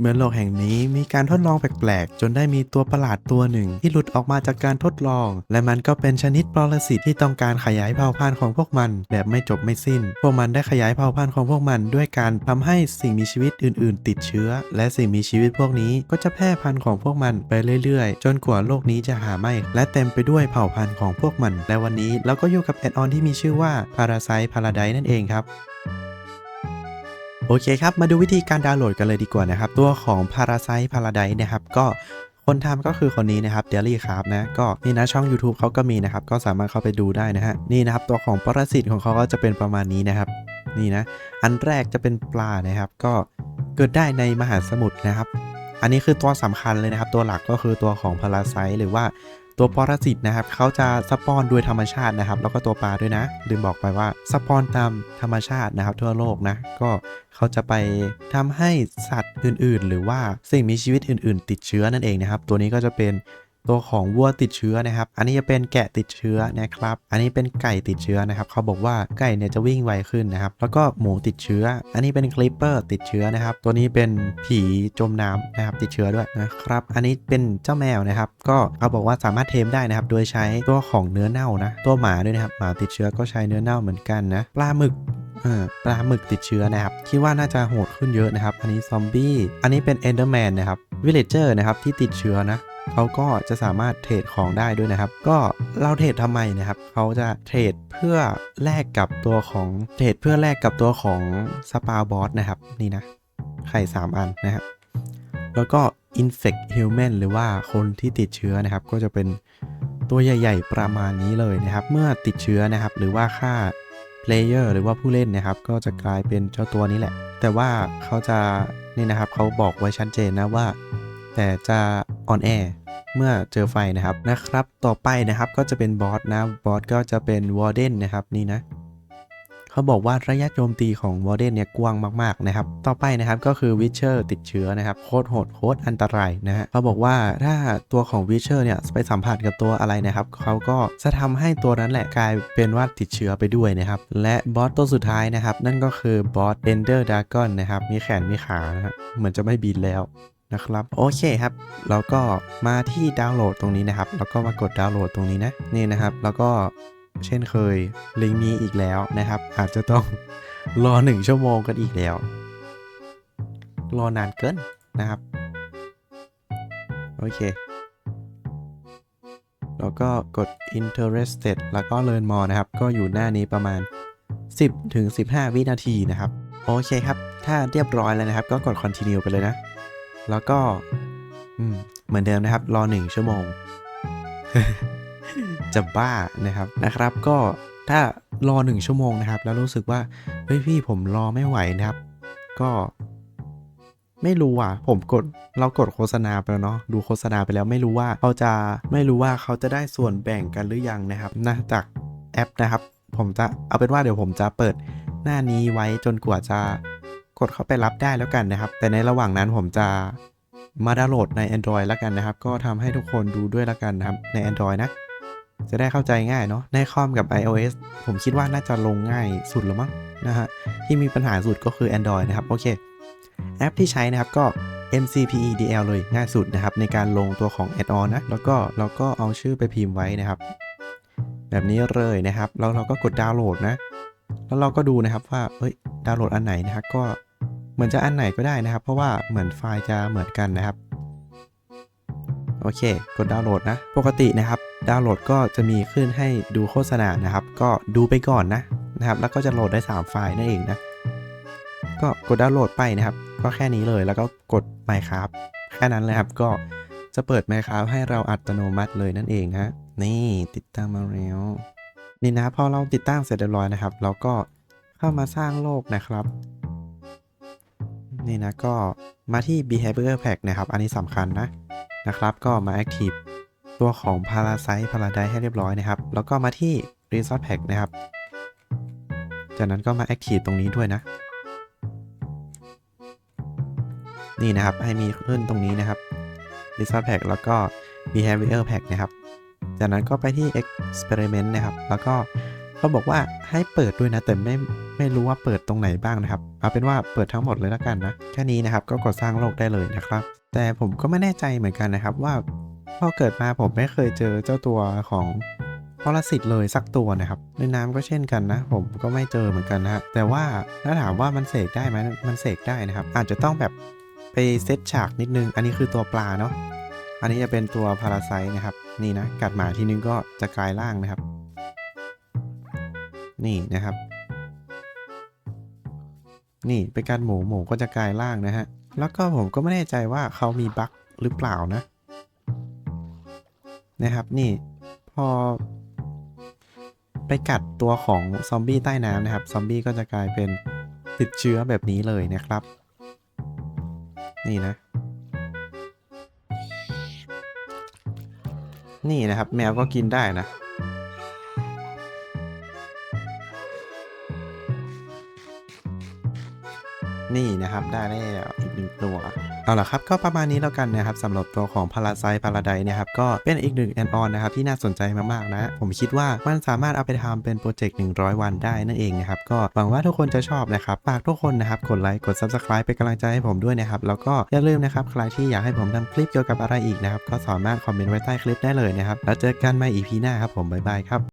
เมื่อโลกแห่งนี้มีการทดลองแปลกๆ จนได้มีตัวประหลาดตัวหนึ่งที่หลุดออกมาจากการทดลอง และมันก็เป็นชนิดปรสิตที่ต้องการขยายเผ่าพันธุ์ของพวกมันแบบไม่จบไม่สิ้น พวกมันได้ขยายเผ่าพันธุ์ของพวกมันด้วยการทำให้สิ่งมีชีวิตอื่นๆ ติดเชื้อ และสิ่งมีชีวิตพวกนี้ก็จะแพร่พันธุ์ของพวกมันไปเรื่อยๆ จนกว่าโลกนี้จะหาไม่ และเต็มไปด้วยเผ่าพันธุ์ของพวกมัน และวันนี้เราก็อยู่กับแอดออนที่มีชื่อว่า Parasite Paradise นั่นเองครับ โอเคครับ มาดูวิธีการดาวน์โหลดกันเลยดีกว่านะครับ ตัวของ Parasite Paradise นะครับ ก็คนทำก็คือคนนี้นะครับ d a i l y ครับนะก็นี่นะช่อง YouTube เขาก็มีนะครับ ก็สามารถเข้าไปดูได้นะฮะนี่นะครับตัวของปรสิตของเขาก็จะเป็นประมาณนี้นะครับ นี่นะ อันแรกจะเป็นปลานะครับ ก็เกิดได้ในมหาสมุทรนะครับ อันนี้คือตัวสำคัญเลยนะครับ ตัวหลักก็คือตัวของพาราไซหรือว่า ตัวปรสิตนะครับเขาจะสปอนโดยธรรมชาตินะครับ แล้วก็ตัวปลาด้วยนะลืมบอกไปว่าสปอนตามธรรมชาตินะครับทั่วโลกนะก็เขาจะไปทำให้สัตว์อื่นๆ หรือว่าสิ่งมีชีวิตอื่น ๆ ติดเชื้อนั่นเองนะครับ ตัวนี้ก็จะเป็น ตัวของวัวติดเชื้อนะครับ อันนี้จะเป็นแกะติดเชื้อนะครับ อันนี้เป็นไก่ติดเชื้อนะครับ เขาบอกว่าไก่เนี่ยจะวิ่งไวขึ้นนะครับ แล้วก็หมูติดเชื้อ อันนี้เป็นคลิปเปอร์ติดเชื้อนะครับ ตัวนี้เป็นผีจมน้ำนะครับ ติดเชื้อด้วยนะครับ อันนี้เป็นเจ้าแมวนะครับ ก็เขาบอกว่าสามารถเทมได้นะครับ โดยใช้ตัวของเนื้อเน่านะ ตัวหมาด้วยนะครับ หมาติดเชื้อก็ใช้เนื้อเน่าเหมือนกันนะ ปลาหมึกปลาหมึกติดเชื้อนะครับคิดว่าน่าจะโหดขึ้นเยอะนะครับ อันนี้ซอมบี้ อันนี้เป็นเอนเดอร์แมนนะครับวิลเลเจอร์นะครับที่ติดเชื้อนะ เขาก็จะสามารถเทรดของได้ด้วยนะครับ ก็เราเทรดทำไมนะครับเขาจะเทรดเพื่อแลกกับตัวของเทรดเพื่อแลกกับตัวของสปาบอสนะครับนี่นะไข่3 อันนะครับแล้วก็ infect human หรือว่าคนที่ติดเชื้อนะครับ ก็จะเป็นตัวใหญ่ ๆ ประมาณนี้เลยนะครับ เมื่อติดเชื้อนะครับ หรือว่าค่า player หรือว่าผู้เล่นนะครับ ก็จะกลายเป็นเจ้าตัวนี้แหละ แต่ว่าเขาจะนี่นะครับเขาบอกไว้ชัดเจนนะว่า แต่จะออนแอร์ เมื่อเจอไฟนะครับนะครับ ต่อไปนะครับก็จะเป็นบอสนะบอสก็จะเป็นวอร์เดนนะครับนี่นะเขาบอกว่าระยะโจมตีของวอร์เดนเนี่ยกว้างมากๆนะครับ ต่อไปนะครับก็คือวิเชอร์ติดเชื้อนะครับโคตรโหดโคตรอันตรายนะฮะเขาบอกว่าถ้าตัวของวิเชอร์เนี่ยไปสัมผัสกับตัวอะไรนะครับเขาก็จะทำให้ตัวนั้นแหละกลายเป็นว่าติดเชื้อไปด้วยนะครับ และบอสตัวสุดท้ายนะครับ นั่นก็คือบอสเอนเดอร์ดากอนนะครับมีแขนมีขานะฮะเหมือนจะไม่บินแล้ว นะครับโอเคครับแล้วก็มาที่ดาวน์โหลดตรงนี้นะครับ แล้วก็มากดดาวน์โหลดตรงนี้นะนี่นะครับ แล้วก็เช่นเคยลิงก์มีอีกแล้วนะครับ อาจจะต้องรอหนึ่งชั่วโมงกันอีกแล้ว รอนานเกินนะครับ โอเค แล้วก็กด interested แล้วก็ learn more นะครับ ก็อยู่หน้านี้ประมาณ 10ถึง15 วินาทีนะครับ โอเคครับ ถ้าเรียบร้อยแล้วนะครับ ก็กด continue ไปเลยนะ แล้วก็เหมือนเดิมนะครับ รอหนึ่งชั่วโมง จะบ้านะครับนะครับ ก็ถ้ารอหนึ่งชั่วโมงนะครับ แล้วรู้สึกว่าเฮ้ยพี่ผมรอไม่ไหวนะครับ ก็ไม่รู้อะ ผมกดเรากดโฆษณาไปแล้วเนาะดูโฆษณาไปแล้วไม่รู้ว่าเขาจะไม่รู้ว่าเขาจะได้ส่วนแบ่งกันหรือยังนะครับนะจากแอปนะครับ ผมจะเอาเป็นว่าเดี๋ยวผมจะเปิดหน้านี้ไว้จนกว่าจะ กดเข้าไปรับได้แล้วกันนะครับ แต่ในระหว่างนั้นผมจะมาดาวน์โหลดใน Android แล้วกันนะครับ ก็ทำให้ทุกคนดูด้วยแล้วกันนะครับใน Android นะ จะได้เข้าใจง่ายเนาะในคอมกับ iOS ผมคิดว่าน่าจะลงง่ายสุดแล้วมั้งนะฮะที่มีปัญหาสุดก็คือ Android นะครับโอเคแอปที่ใช้นะครับก็ MCPEDL เลยง่ายสุดนะครับ ในการลงตัวของ Add-on นะแล้วก็เราก็เอาชื่อไปพิมพ์ไว้นะครับ แบบนี้เลยนะครับ แล้วเราก็กดดาวน์โหลดนะ แล้วเราก็ดูนะครับว่าเอ้ยดาวน์โหลดอันไหนนะครับก็ มือนจะอันไหนก็ได้นะครับ เพราะว่าเหมือนไฟล์จะเหมือนกันนะครับ โอเค กดดาวน์โหลดนะ ปกตินะครับ ดาวน์โหลดก็จะมีขึ้นให้ดูโฆษณานะครับ ก็ดูไปก่อนนะนะครับ แล้วก็จะโหลดได้ 3 ไฟล์นั่นเองนะ ก็กดดาวน์โหลดไปนะครับ ก็แค่นี้เลย แล้วก็กด Minecraft แค่นั้นเลยครับ ก็จะเปิด Minecraft ให้เราอัตโนมัติเลยนั่นเองนะนี่ติดตั้งมาแล้วนี่นะพอเราติดตั้งเสร็จเรียบร้อยนะครับ เราก็เข้ามาสร้างโลกนะครับ นี่นะก็มาที่ behavior pack นะครับ อันนี้สำคัญนะนะครับ ก็มา active ตัวของ parasite paradise ให้เรียบร้อยนะครับ แล้วก็มาที่ resource pack นะครับ จากนั้นก็มา active ตรงนี้ด้วยนะ นี่นะครับให้มีขึ้นตรงนี้นะครับ resource pack แล้วก็ behavior pack นะครับจากนั้นก็ไปที่ experiment นะครับ แล้วก็เขาบอกว่าให้เปิดด้วยนะ แต่ไม่ ไม่รู้ว่าเปิดตรงไหนบ้างนะครับเอาเป็นว่าเปิดทั้งหมดเลยแล้วกันนะแค่นี้นะครับก็กดสร้างโลกได้เลยนะครับ แต่ผมก็ไม่แน่ใจเหมือนกันนะครับว่าพอเกิดมาผมไม่เคยเจอเจ้าตัวของปรสิตเลยสักตัวนะครับในน้ำก็เช่นกันนะ ผมก็ไม่เจอเหมือนกันนะฮะแต่ว่าถ้าถามว่ามันเสกได้ไหมมันเสกได้นะครับ อาจจะต้องแบบไปเซตฉากนิดนึง อันนี้คือตัวปลาเนาะอันนี้จะเป็นตัวพาราไซนะครับ นี่นะ กัดหมาทีนึงก็จะกลายร่างนะครับ นี่นะครับ นี่เป็นการหมูหมูก็จะกลายร่างนะฮะ แล้วก็ผมก็ไม่แน่ใจว่าเขามีบั๊กหรือเปล่านะ นะครับนี่พอ ไปกัดตัวของซอมบี้ใต้น้ำนะครับ ซอมบี้ก็จะกลายเป็นติดเชื้อแบบนี้เลยนะครับ นี่นะ นี่นะครับ แมวก็กินได้นะ นี่นะครับได้แล้วอีกหนึ่งตัว เอาล่ะครับก็ประมาณนี้แล้วกันนะครับสำหรับตัวของพาราไซพาราไดนี่ยครับก็เป็นอีกหนึ่งแอนออนนะครับที่น่าสนใจมากๆนะ ผมคิดว่ามันสามารถเอาไปทำเป็นโปรเจกต์100 วันได้นั่นเองนะครับก็หวังว่าทุกคนจะชอบนะครับฝากทุกคนนะครับกดไลค์กด Subscribe เป็นกำลังใจให้ผมด้วยนะครับแล้วก็อย่าลืมนะครับใครที่อยากให้ผมทำคลิปเกี่ยวกับอะไรอีกนะครับก็สามารถคอมเมนต์ไว้ใต้คลิปได้เลยนะครับแล้วเจอกันใหม่ EP หน้าครับผมบ๊ายบายครับ